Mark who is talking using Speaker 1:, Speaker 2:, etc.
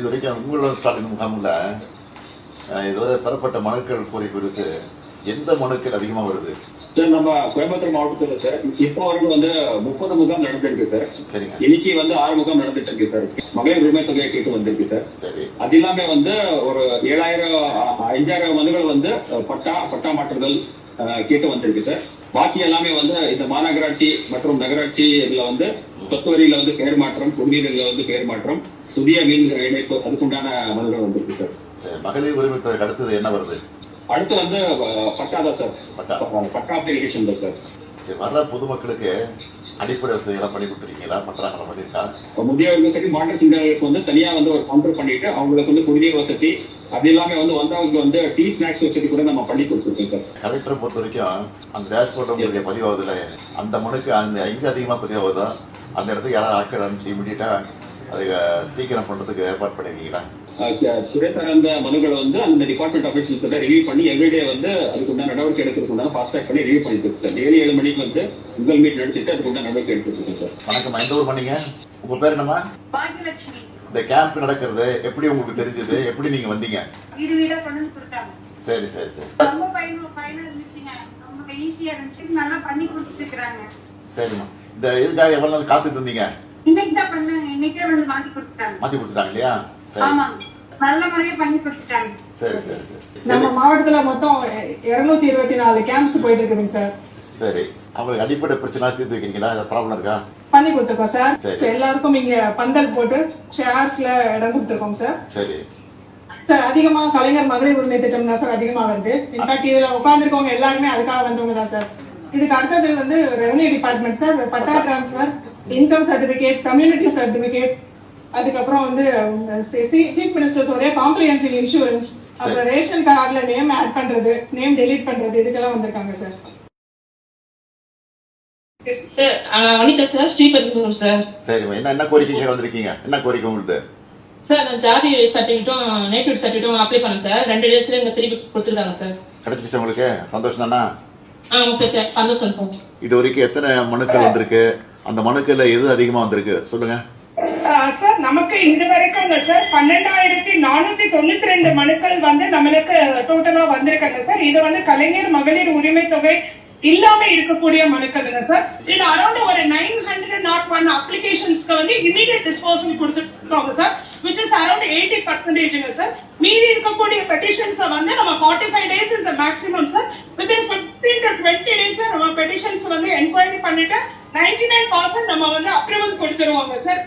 Speaker 1: இது வரைக்கும் உங்களோட ஸ்டாலின் முகாமில் இதுவரை பெறப்பட்ட மனுக்கள் கோரி குறித்து எந்த மனுக்கள் அதிகமாக வருது?
Speaker 2: சார் நம்ம கோயம்புத்தூர் மாவட்டத்துல சார் இப்போ வரைக்கும் வந்து முப்பது முகாம் நடந்துருக்கு சார்.
Speaker 1: சரிங்க.
Speaker 2: இன்னைக்கு வந்து ஆறு முகாம் நடந்துட்டு இருக்கு சார். மகளிர் உரிமை தொகையை கேட்டு வந்திருக்கு சார்.
Speaker 1: சரி.
Speaker 2: அது இல்லாம வந்து ஒரு ஏழாயிரம் அஞ்சாயிரம் மனுகள் வந்து பட்டா பட்டா மாற்றுதல் கேட்டு வந்திருக்கு சார். பாக்கி எல்லாமே வந்து இந்த மாநகராட்சி மற்றும் நகராட்சி இதுல வந்து சொத்து வரியில வந்து பெயர் மாற்றம் குடிநீர்ல வந்து பெயர் மாற்றம் புதிய மீன் இணைப்பு அதுக்குண்டான மனுகள் வந்திருக்கு சார்.
Speaker 1: மகளிர் உரிமை தொகைக்கு அடுத்தது என்ன வருது?
Speaker 2: அடுத்து வந்து பட்டா தான் சார்.
Speaker 1: பட்டா.
Speaker 2: பட்டா அப்ளிகேஷன் தான் சார்.
Speaker 1: சரி வர்ற பொதுமக்களுக்கு அடிப்படை வசதிகள்லாம் பண்ணி கொடுத்துருக்கீங்களா? பண்றாங்களா பண்ணியிருக்கா?
Speaker 2: முதியவர்கள் சரி மாற்றுத்திறனாளிகளுக்கு வந்து தனியா வந்து ஒரு கவுண்டர் பண்ணிட்டு அவங்களுக்கு வந்து குடிநீர் வசதி அது இல்லாம வந்து வந்தவங்களுக்கு வந்து டீ ஸ்நாக்ஸ் வசதி கூட நம்ம பண்ணி கொடுத்துருக்கோம் சார்.
Speaker 1: கலெக்டரை பொறுத்த வரைக்கும் அந்த டேஷ்போர்ட் உங்களுக்கு பதிவாகுதுல அந்த மனுக்கு அந்த எங்க அதிகமா பதிவாகுதோ? அந்த இடத்துக்கு யாராவது ஆட்கள் அனுப்பிச்சு இமீடியட்டா அதை சீக்கிரம் பண்றதுக்கு ஏற்பாடு பண்ணிருக்கீங்களா?
Speaker 2: அஹ் ச- துறை சார்ந்த மனுகளை வந்து அந்த டிபார்ட்மெண்ட் ஆஃபீஸர்ஸ் கிட்ட ரிவ்யூ பண்ணி எவ்ரிடே வந்து அதுக்கு உண்டான நடவடிக்கை எடுக்கிறதுக்கு ஃபாஸ்ட் ட்ராக் பண்ணி ரிவ்யூ பண்ணிட்டு இருக்கோம் டெய்லி ஏழு மணிக்கு வந்து உங்கள் மீட் நடத்திட்டு அதுக்கு உண்டான நடவடிக்கை எடுத்துட்டு இருக்கோம் சார்
Speaker 1: வணக்கம். எந்த ஊர் பண்ணீங்க? உங்க பேர் என்னம்மா?
Speaker 3: பாக்கியலட்சுமி
Speaker 1: இந்த கேம்ப் நடக்கிறது எப்படி உங்களுக்கு தெரிஞ்சது? எப்படி நீங்க வந்தீங்க? சரி சரி சரி.
Speaker 3: பண்ணி
Speaker 1: சரிம்மா. இந்த இதுக்காக எவ்வளவு நாள் காத்துட்டு இருந்தீங்க?
Speaker 3: இன்னைக்கு தான் பண்ணாங்க. இன்னைக்கே வந்து மாத்தி கொடுத்துட்டாங்க.
Speaker 1: மாத்தி கொடுத்துட்டாங்க இல்லையா? சரி.
Speaker 3: ஆமாங்க நல்ல முறையா பண்ணி கொடுத்துட்டாங்க.
Speaker 1: சரி சரி சரி.
Speaker 4: நம்ம மாவட்டத்துல மொத்தம் இருநூத்தி இருபத்தி நாலு கேம்ப்ஸ் போயிட்டு இருக்குதுங்க சார்.
Speaker 1: சரி. அவங்களுக்கு அடிப்படை பிரச்சனை தீர்த்து வைக்கிறீங்களா? ப்ராப்ளம் இருக்கா?
Speaker 4: பண்ணி கொடுத்துருக்கோம் சார். எல்லாருக்கும் இங்க பந்தல் போட்டு ஷேர்ஸ்ல இடம் கொடுத்துருக்கோம் சார்.
Speaker 1: சரி.
Speaker 4: சார் அதிகமா கலைஞர் மகளிர் உரிமை திட்டம் தான் சார் அதிகமா வருது. இன்ஃபேக்ட் இதுல உட்கார்ந்துருக்கவங்க எல்லாருமே அதுக்காக வந்தவங்க தான் சார். இதுக்கு அடுத்தது வந்து revenue department sir. Patta transfer income certificate community certificate அதுக்கப்புறம் வந்து சீஃப் மினிஸ்டர்ஸோடைய காம்ப்ரிஹென்சிவ் இன்சூரன்ஸ் அப்புறம் ரேஷன் கார்டுல நேம் ஆட் பண்றது நேம் டெலீட் பண்றது இதுக்கெல்லாம் வந்திருக்காங்க sir
Speaker 5: sir Vanitha sir Sriperumbudur sir
Speaker 1: என்ன என்ன கோரிக்கை வந்திருக்கீங்க? என்ன கோரிக்கை உங்களுக்கு
Speaker 5: சார் நான் ஜாதி சர்டிஃபிகேட்டும் நேட்டிவ் சர்டிஃபிகேட்டும் அப்ளை பண்ணேன் சார் ரெண்டு டேஸ்ல இங்க திருப்பி கொடுத்துருக்காங்க சார்
Speaker 1: கிடைச்சிருச்சு உங்களுக்கு? சந்தோஷம் தானா?
Speaker 5: ஆ ஓகே சார் சந்தோஷம் சார்
Speaker 1: இது வரைக்கும் எத்தனை மனுக்கள் வந்திருக்கு? அந்த மனுக்கள் எது அதிகமா வந்திருக்கு? சொல்லுங்க.
Speaker 6: சார் நமக்கு இது வரைக்கும் சார். பன்னெண்டாயிரத்தி நானூத்தி தொண்ணூத்தி ரெண்டு மனுக்கள் வந்து நம்மளுக்கு டோட்டலா வந்திருக்காங்க சார். இது வந்து கலைஞர் மகளிர் உரிமை தொகை இல்லாம இருக்கக்கூடிய மனுக்கள் சார். இது அரௌண்ட் ஒரு நைன் ஹண்ட்ரட் நாட் ஒன் அப்ளிகேஷன்ஸ்க்கு வந்து இமீடியட் டிஸ்போசல் கொடுத்துருக்காங்க sir. Which is around eighty பர்சன்டேஜ்ங்க sir. மீதி இருக்கக்கூடிய பெட்டிஷன்ஸ் வந்து நம்ம forty five days is maximum sir. Within fifteen to twenty days நம்ம பெட்டிஷன்ஸ் வந்து என்கொயரி பண்ணிட்டு நைன்டி நைன் பர்சன்ட் நம்ம வந்து அப்ரூவல் கொடுத்துருவாங்க சார்